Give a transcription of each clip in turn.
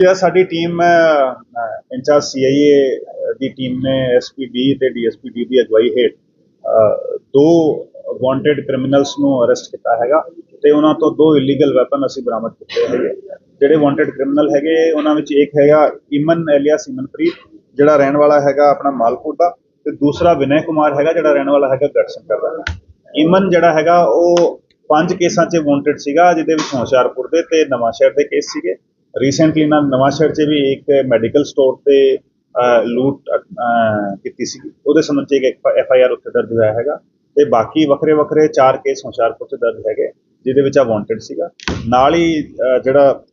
ਇਹ ਸਾਡੀ team incharge CIA ਦੀ ਟੀਮ ਨੇ ਐਸਪੀਡੀ ਤੇ ਡੀਐਸਪੀਡੀ ਦੀ ਅਗਵਾਈ ਹੇਠ ਦੋ ਵਾਂਟਡ ਕ੍ਰਿਮੀਨਲਸ ਨੂੰ ਅਰੈਸਟ ਕੀਤਾ ਹੈਗਾ ਤੇ ਉਹਨਾਂ ਤੋਂ ਦੋ ਇਲੀਗਲ ਵੈਪਨ ਅਸੀਂ ਬਰਾਮਦ ਕੀਤੇ ਹੈਗੇ ਜਿਹੜੇ ਵਾਂਟਡ ਕ੍ਰਿਮੀਨਲ ਹੈਗੇ, ਉਹਨਾਂ ਵਿੱਚ ਇੱਕ ਹੈਗਾ ਇਮਨ ਐਲੀਆਸ ਇਮਨਪ੍ਰੀਤ ਜਿਹੜਾ ਰਹਿਣ ਵਾਲਾ ਹੈਗਾ ਆਪਣਾ ਮਾਲਪੁਰ ਦਾ, ਤੇ ਦੂਸਰਾ ਵਿਨੈ ਕੁਮਾਰ ਹੈਗਾ, ਜਿਹੜਾ ਰਹਿਣ ਵਾਲਾ ਹੈਗਾ ਗੜਸ਼ੰਕਰ ਦਾ। ਇਮਨ ਜਿਹੜਾ ਹੈਗਾ, ਉਹ ਪੰਜ ਕੇਸਾਂ 'ਚ ਵਾਂਟਡ ਸੀਗਾ, ਜਿਹਦੇ ਵਿੱਚ ਹੁਸ਼ਿਆਰਪੁਰ ਦੇ ਤੇ ਨਵਾਂਸ਼ਹਿਰ ਦੇ ਕੇਸ ਸੀਗੇ। ਰੀਸੈਂਟਲੀ ਨਾ ਨਵਾਂਸ਼ਹਿਰ 'ਚ ਵੀ ਇੱਕ ਮੈਡੀਕਲ ਸਟੋਰ ਤੇ ਲੂਟ ਕੀਤੀ ਸੀ। ਉਹਦੇ ਸੰਬੰਧ 'ਚ ਇੱਕ ਐਫ ਆਈ ਆਰ ਉੱਤੇ ਦਰਜ ਹੋਇਆ ਹੈਗਾ। ਤੇ ਬਾਕੀ ਵੱਖਰੇ ਵੱਖਰੇ ਚਾਰ ਕੇਸ ਹੁਸ਼ਿਆਰਪੁਰ 'ਚ ਦਰਜ ਹੈਗੇ, ਜਿਹਦੇ ਵਿੱਚ ਆ ਵਾਂਟਡ ਸੀਗਾ। ਨਾਲ ਹੀ ਜਿਹੜਾ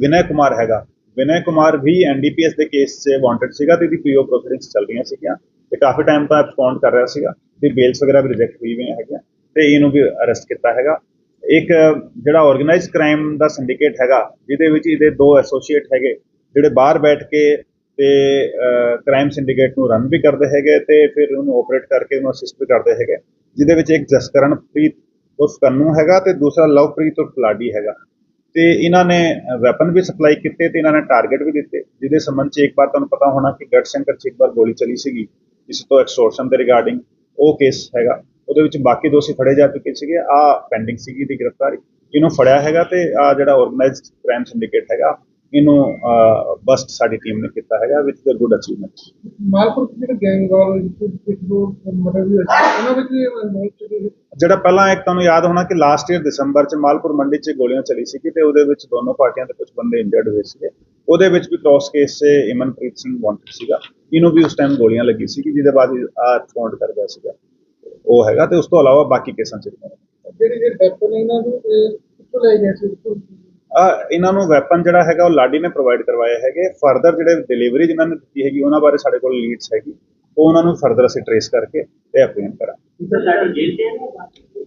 ਵਿਨੈ ਕੁਮਾਰ ਹੈਗਾ, ਵਿਨੈ ਕੁਮਾਰ ਵੀ ਐਨਡੀਪੀਐਸ ਦੇ ਕੇਸ 'ਚ ਵਾਂਟਡ ਸੀਗਾ ਤੇ ਇਹਦੀ ਪੀਓ ਪ੍ਰੋਸੀਡਿੰਗਸ ਚੱਲ ਰਹੀਆਂ ਸੀਗੀਆਂ। ਤੇ ਕਾਫੀ ਟਾਈਮ ਤੋਂ ਐਬਸਪੌਂਡ ਕਰ ਰਿਹਾ ਸੀਗਾ। ਤੇ ਬੇਲਸ ਵਗੈਰਾ ਵੀ ਰਿਜੈਕਟ ਹੋਈ ਹੋਈਆਂ ਹੈਗੀਆਂ। ਤੇ ਇਹਨੂੰ ਵੀ ਅਰੈਸਟ ਕੀਤਾ ਹੈਗਾ। ਇੱਕ ਜਿਹੜਾ ਆਰਗੇਨਾਈਜ਼ਡ ਕ੍ਰਾਈਮ ਦਾ ਸਿੰਡੀਕੇਟ ਹੈਗਾ, ਜਿਹਦੇ ਵਿੱਚ ਇਹਦੇ ਦੋ ਐਸੋਸੀਏਟ ਹੈਗੇ, ਜਿਹੜੇ ਬਾਹਰ ਬੈਠ ਕੇ ਤੇ ਕ੍ਰਾਈਮ ਸਿੰਡੀਕੇਟ ਨੂੰ ਰਨ ਵੀ ਕਰਦੇ ਹੈਗੇ ਤੇ ਫਿਰ ਉਹਨੂੰ ਆਪਰੇਟ ਕਰਕੇ ਉਹਨੂੰ ਅਸਿਸਟ ਵੀ ਕਰਦੇ ਹੈਗੇ। ਜਿਹਦੇ ਵਿੱਚ ਇੱਕ ਜਸਕਰਨਪ੍ਰੀਤ ਉਸ ਕੰਨੂ ਹੈਗਾ ਤੇ ਦੂਸਰਾ ਲਵਪ੍ਰੀਤ ਉਰਫ ਲਾਡੀ ਹੈਗਾ। ਤੇ ਇਹਨਾਂ ਨੇ ਵੈਪਨ ਵੀ ਸਪਲਾਈ ਕੀਤੇ ਤੇ ਇਹਨਾਂ ਨੇ ਟਾਰਗੇਟ ਵੀ ਦਿੱਤੇ, ਜਿਹਦੇ ਸੰਬੰਧ 'ਚ ਇੱਕ ਵਾਰ ਤੁਹਾਨੂੰ ਪਤਾ ਹੋਣਾ ਕਿ ਗੜਸ਼ੰਕਰ 'ਚ ਇੱਕ ਵਾਰ ਗੋਲੀ ਚਲੀ ਸੀਗੀ, ਇਸ ਤੋਂ ਐਕਸਟੋਰਸ਼ਨ ਦੇ ਰਿਗਾਰਡਿੰਗ ਉਹ ਕੇਸ ਹੈਗਾ। ਉਹਦੇ ਵਿੱਚ ਬਾਕੀ ਦੋਸ਼ੀ ਫੜੇ ਜਾ ਚੁੱਕੇ ਸੀਗੇ। ਆ ਪੈਂਡਿੰਗ ਸੀਗੀ ਦੀ ਗ੍ਰਿਫਤਾਰੀ। ਇਹਨੂੰ ਫੜਿਆ ਹੈਗਾ ਤੇ ਆ ਜਿਹੜਾ ਆਰਗੇਨਾਈਜ਼ਡ ਕ੍ਰਾਈਮ ਸਿੰਡੀਕੇਟ ਹੈਗਾ ਇਹਨੂੰ ਬਸਟ ਸਾਡੀ ਟੀਮ ਨੇ ਕੀਤਾ ਹੈਗਾ ਵਿਚ ਦ ਗੁੱਡ ਅਚੀਵਮੈਂਟ ਮਾਲਪੁਰ ਦੇ ਜਿਹੜੇ ਗੈਂਗਵਾਰ ਇੱਕ ਦੋ ਮਰਡਰ ਵੀ ਉਹਨਾਂ ਵਿੱਚ ਜਿਹੜਾ ਪਹਿਲਾਂ ਇੱਕ ਤੁਹਾਨੂੰ ਯਾਦ ਹੋਣਾ ਕਿ ਲਾਸਟ ਈਅਰ ਦਸੰਬਰ ਚ ਮਾਲਪੁਰ ਮੰਡੀ ਚ ਗੋਲੀਆਂ ਚੱਲੀ ਸੀ ਤੇ ਉਹਦੇ ਵਿੱਚ ਦੋਨੋਂ ਪਾਰਟੀਆਂ ਦੇ ਕੁਝ ਬੰਦੇ ਇੰਜਰਡ ਹੋਏ ਸੀਗੇ। ਉਹਦੇ ਵਿੱਚ ਵੀ ਕ੍ਰਾਸ ਕੇਸ 'ਚ ਇਮਨਪ੍ਰੀਤ ਸਿੰਘ ਵਾਂਟਡ ਸੀਗਾ। ਇਹਨੂੰ ਵੀ ਉਸ ਟਾਈਮ ਗੋਲੀਆਂ ਲੱਗੀ ਸੀ ਜਿਹਦੇ ਬਾਅਦ ਆ ਰਿਸਪੌਂਡ ਕਰ ਗਿਆ ਸੀਗਾ। ਉਹ ਹੈਗਾ ਤੇ ਉਸ ਤੋਂ ਇਲਾਵਾ ਬਾਕੀ ਕੇਸਾਂ ਚ ਨੇ। ਜਿਹੜੇ ਜਿਹੜੇ ਵੈਪਨ ਇਹਨਾਂ ਨੂੰ ਇਹ ਕਿੱਥੋਂ ਲੈ ਗਏ ਸੀ ਕਿੱਥੋਂ? ਆ ਇਹਨਾਂ ਨੂੰ ਵੈਪਨ ਜਿਹੜਾ ਹੈਗਾ ਉਹ ਲਾਡੀ ਨੇ ਪ੍ਰੋਵਾਈਡ ਕਰਵਾਏ ਹੈਗੇ। ਫਰਦਰ ਜਿਹੜੇ ਡਿਲੀਵਰੀ ਜਿਨ੍ਹਾਂ ਨੇ ਦਿੱਤੀ ਹੈਗੀ ਉਹਨਾਂ ਬਾਰੇ ਸਾਡੇ ਕੋਲ ਲੀਡਸ ਹੈਗੀ। ਉਹ ਉਹਨਾਂ ਨੂੰ ਫਰਦਰ ਅਸੀਂ ਟਰੇਸ ਕਰਕੇ ਤੇ ਐਪਰੀਹੈਂਡ ਕਰਾਂਗੇ।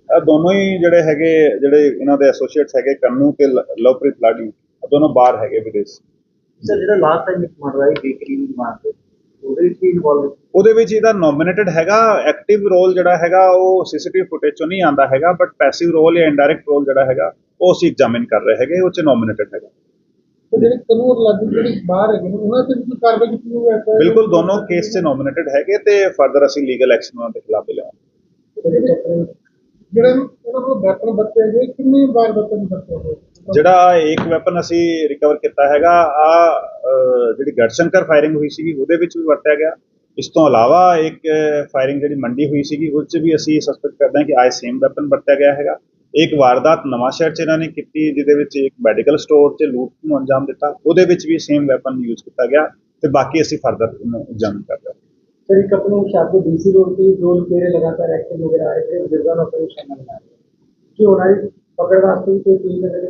ਇਹ ਦੋਨੋਂ ਹੀ ਜਿਹੜੇ ਹੈਗੇ ਜਿਹੜੇ ਇਹਨਾਂ ਦੇ ਐਸੋਸੀਏਟਸ ਹੈਗੇ ਕੰਨੂ ਤੇ ਲਵਪ੍ਰੀਤ ਲਾਡੀ ਦੋਨੋਂ ਬਾਹਰ ਹੈਗੇ ਵਿਦੇਸ਼। ਸਰ ਜਿਹੜਾ ਲਾਸਟ ਟਾਈਮ ਇੱਕ ਮਰਦਾ ਹੈ ਬੇਕਰੀ ਦੀ ਦੁਕਾਨ ਤੇ। ਉਹਦੇ ਵਿੱਚ ਵੀ ਇਨਵੋਲਵ ਉਹਦੇ ਵਿੱਚ ਇਹਦਾ ਨੋਮੀਨੇਟਡ ਹੈਗਾ ਐਕਟਿਵ ਰੋਲ ਜਿਹੜਾ ਹੈਗਾ ਉਹ ਸੀਸੀਟੀਵੀ ਫੁਟੇਜ ਚੋਂ ਨਹੀਂ ਆਂਦਾ ਹੈਗਾ ਬਟ ਪੈਸਿਵ ਰੋਲ ਜਾਂ ਇਨਡਾਇਰੈਕਟ ਰੋਲ ਜਿਹੜਾ ਹੈਗਾ ਉਹ ਅਸੀਂ ਐਗਜ਼ਾਮਿਨ ਕਰ ਰਹੇ ਹੈਗੇ ਉਹ ਚ ਨੋਮੀਨੇਟਡ ਹੈਗਾ। ਜਿਹੜੇ ਕਾਨੂੰਨ ਲਾਗੂ ਜਿਹੜੀ ਬਾਹਰ ਹੈਗੇ ਨੇ ਉਹਨਾਂ ਤੇ ਵੀ ਕਾਰਵਾਈ ਕੀਤੀ ਹੋਈ ਹੈ ਬਿਲਕੁਲ ਦੋਨੋਂ ਕੇਸ 'ਚ ਨੋਮੀਨੇਟਡ ਹੈਗੇ ਤੇ ਫਰਦਰ ਅਸੀਂ ਲੀਗਲ ਐਕਸ਼ਨ ਉਹਨਾਂ ਦੇ ਖਿਲਾਫ ਵੀ ਲਵਾਂਗੇ ਜਿਹੜੇ ਉਹਨਾਂ ਕੋਲ ਵੈਪਨ ਬੱਚੇ ਹੈਗੇ ਕਿੰਨੇ ਵਾਰ ਵੈਪਨ ਬੱਚੇ ਹੈਗੇ ਜਿਹੜਾ ਇੱਕ ਵੈਪਨ ਅਸੀਂ ਰਿਕਵਰ ਕੀਤਾ ਹੈਗਾ ਆ ਜਿਹੜੀ ਗੜਸ਼ੰਕਰ ਫਾਇਰਿੰਗ ਹੋਈ ਸੀਗੀ, ਉਹਦੇ ਵਿੱਚ ਵੀ ਵਰਤਿਆ ਗਿਆ। ਇਸ ਤੋਂ ਇਲਾਵਾ ਇੱਕ ਫਾਇਰਿੰਗ ਜਿਹੜੀ ਮੰਡੀ ਹੋਈ ਸੀਗੀ, ਉਸ 'ਚ ਵੀ ਅਸੀਂ ਸਸਪੈਕਟ ਕਰਦੇ ਹਾਂ ਕਿ ਆਈ ਸੇਮ ਵੈਪਨ ਵਰਤਿਆ ਗਿਆ ਹੈਗਾ। ਇੱਕ ਵਾਰਦਾਤ ਨਵਾਂ ਸ਼ਹਿਰ 'ਚ ਇਹਨਾਂ ਨੇ ਕੀਤੀ, ਜਿਹਦੇ ਵਿੱਚ ਇੱਕ ਮੈਡੀਕਲ ਸਟੋਰ 'ਚ ਲੂਟ ਨੂੰ ਅੰਜਾਮ ਦਿੱਤਾ। ਉਹਦੇ ਵਿੱਚ ਵੀ ਸੇਮ ਵੈਪਨ ਯੂਜ਼ ਕੀਤਾ ਗਿਆ ਤੇ ਬਾਕੀ ਅਸੀਂ ਫਰਦਰ ਐਗਜ਼ਾਮਿਨ ਕਰ ਰਹੇ ਹਾਂ। ਸਰ, ਇੱਕ ਆਪਣੇ ਡੀਸੀ ਰੋਡ ਤੇ ਦੋ ਲੁਟੇਰੇ ਲਗਾਤਾਰ ਐਕਟਿਵ ਨਜ਼ਰ ਆ ਰਹੇ ਥੇ ਬਜ਼ੁਰਗਾਂ ਦਾ ਆਪਰੇਸ਼ਨ ਨਜ਼ਰ ਆ ਕਿ ਉਹਨਾਂ ਦੀ ਪਕੜ ਵਾਸਤੇ ਕੋਈ ਟੀਮ ਨਜ਼ਰ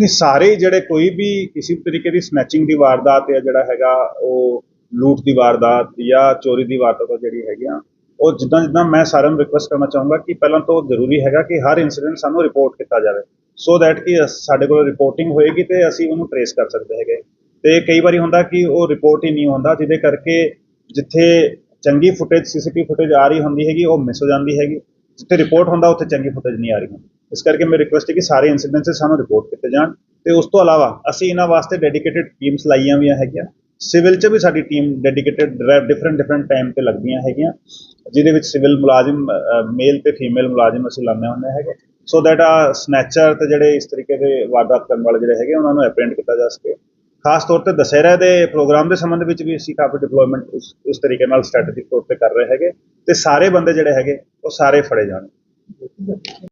ਨਹੀਂ, ਸਾਰੇ ਜਿਹੜੇ ਕੋਈ ਵੀ ਕਿਸੇ ਤਰੀਕੇ ਦੀ ਸਨੈਚਿੰਗ ਦੀ ਵਾਰਦਾਤ ਜਾਂ ਜਿਹੜਾ ਹੈਗਾ ਉਹ ਲੂਟ ਦੀ ਵਾਰਦਾਤ ਜਾਂ ਚੋਰੀ ਦੀ ਵਾਰਦਾਤ ਜਿਹੜੀ ਹੈਗੀਆਂ ਉਹ ਜਿੱਦਾਂ ਜਿੱਦਾਂ ਮੈਂ ਸਾਰਿਆਂ ਨੂੰ ਰਿਕੁਐਸਟ ਕਰਨਾ ਚਾਹੂੰਗਾ ਕਿ ਪਹਿਲਾਂ ਤੋਂ ਜ਼ਰੂਰੀ ਹੈਗਾ ਕਿ ਹਰ ਇਨਸੀਡੈਂਟ ਸਾਨੂੰ ਰਿਪੋਰਟ ਕੀਤਾ ਜਾਵੇ ਸੋ ਦੈਟ ਕਿ ਸਾਡੇ ਕੋਲ ਰਿਪੋਰਟਿੰਗ ਹੋਏਗੀ ਤੇ ਅਸੀਂ ਉਹਨੂੰ ਟਰੇਸ ਕਰ ਸਕਦੇ ਹੈਗੇ। ਤੇ ਕਈ ਵਾਰੀ ਹੁੰਦਾ ਕਿ ਉਹ ਰਿਪੋਰਟ ਹੀ ਨਹੀਂ ਹੁੰਦਾ, ਜਿਹਦੇ ਕਰਕੇ ਜਿੱਥੇ ਚੰਗੀ ਫੁਟੇਜ ਸੀਸੀਟੀਵੀ ਫੁਟੇਜ ਆ ਰਹੀ ਹੁੰਦੀ ਹੈਗੀ, ਉਹ ਮਿਸ ਹੋ ਜਾਂਦੀ ਹੈਗੀ। ਜਿੱਥੇ ਰਿਪੋਰਟ ਹੁੰਦਾ, ਉੱਥੇ ਚੰਗੀ ਫੁਟੇਜ ਨਹੀਂ ਆ ਰਹੀ ਹੁੰਦੀ। ਇਸ ਕਰਕੇ ਮੇਰੀ ਰਿਕੁਐਸਟ ਹੈ ਕਿ ਸਾਰੇ ਇਨਸੀਡੈਂਟਸ ਸਾਨੂੰ ਰਿਪੋਰਟ ਕੀਤੇ ਜਾਣ ਤੇ ਉਸ ਤੋਂ ਇਲਾਵਾ ਅਸੀਂ ਇਹਨਾਂ ਵਾਸਤੇ ਡੈਡੀਕੇਟਿਡ ਟੀਮਸ ਲਾਈਆਂ ਵੀ ਹੈਗੀਆਂ। ਸਿਵਲ 'ਚ ਵੀ ਸਾਡੀ team dedicated different different time ਤੇ ਲੱਗਦੀਆਂ ਹੈਗੀਆਂ। ਜਿਹਦੇ ਵਿੱਚ ਸਿਵਲ ਮੁਲਾਜ਼ਮ ਮੇਲ ਤੇ ਫੀਮੇਲ ਮੁਲਾਜ਼ਮ ਅਸੀਂ ਲਾਉਂਦੇ ਹੁੰਦੇ ਹੈਗੇ। ਸੋ ਦੈਟ ਆ ਸਨੈਚਰ ਤੇ ਜਿਹੜੇ ਇਸ ਤਰੀਕੇ ਦੇ ਵਾਰਦਾਤ ਕਰਨ ਵਾਲੇ ਜਿਹੜੇ ਹੈਗੇ, ਉਹਨਾਂ ਨੂੰ ਅਪ੍ਰੈਂਟ ਕੀਤਾ ਜਾ ਸਕੇ। ਖਾਸ ਤੌਰ ਤੇ ਦਸ਼ਹਿਰਾ ਦੇ ਪ੍ਰੋਗਰਾਮ ਦੇ ਸੰਬੰਧ ਵਿੱਚ ਵੀ ਅਸੀਂ ਕਾਫੀ ਡਿਪਲੋਇਮੈਂਟ ਉਸ, ਇਸ ਤਰੀਕੇ ਨਾਲ ਸਟ੍ਰੈਟੇਜਿਕ ਤੌਰ ਤੇ ਕਰ ਰਹੇ ਹੈਗੇ। ਤੇ ਸਾਰੇ ਬੰਦੇ ਜਿਹੜੇ ਹੈਗੇ, ਉਹ ਸਾਰੇ ਫੜੇ ਜਾਣ।